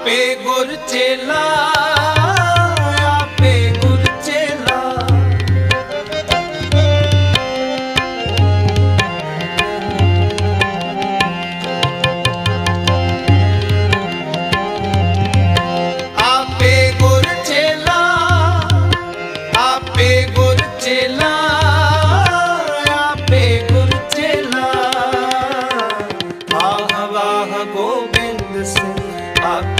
ਆਪੇ ਗੁਰ ਚੇਲਾ, ਆਪੇ ਗੁਰ ਚੇਲਾ। ਆਪੇ ਗੁਰ ਚੇਲਾ, ਆਪੇ ਗੁਰ ਚੇਲਾ, ਆਪੇ ਗੁਰ ਚੇਲਾ। ਆਹ ਵਾਹ ਗੋਬਿੰਦ ਸਿੰਘ, ਆਪੇ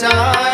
চায়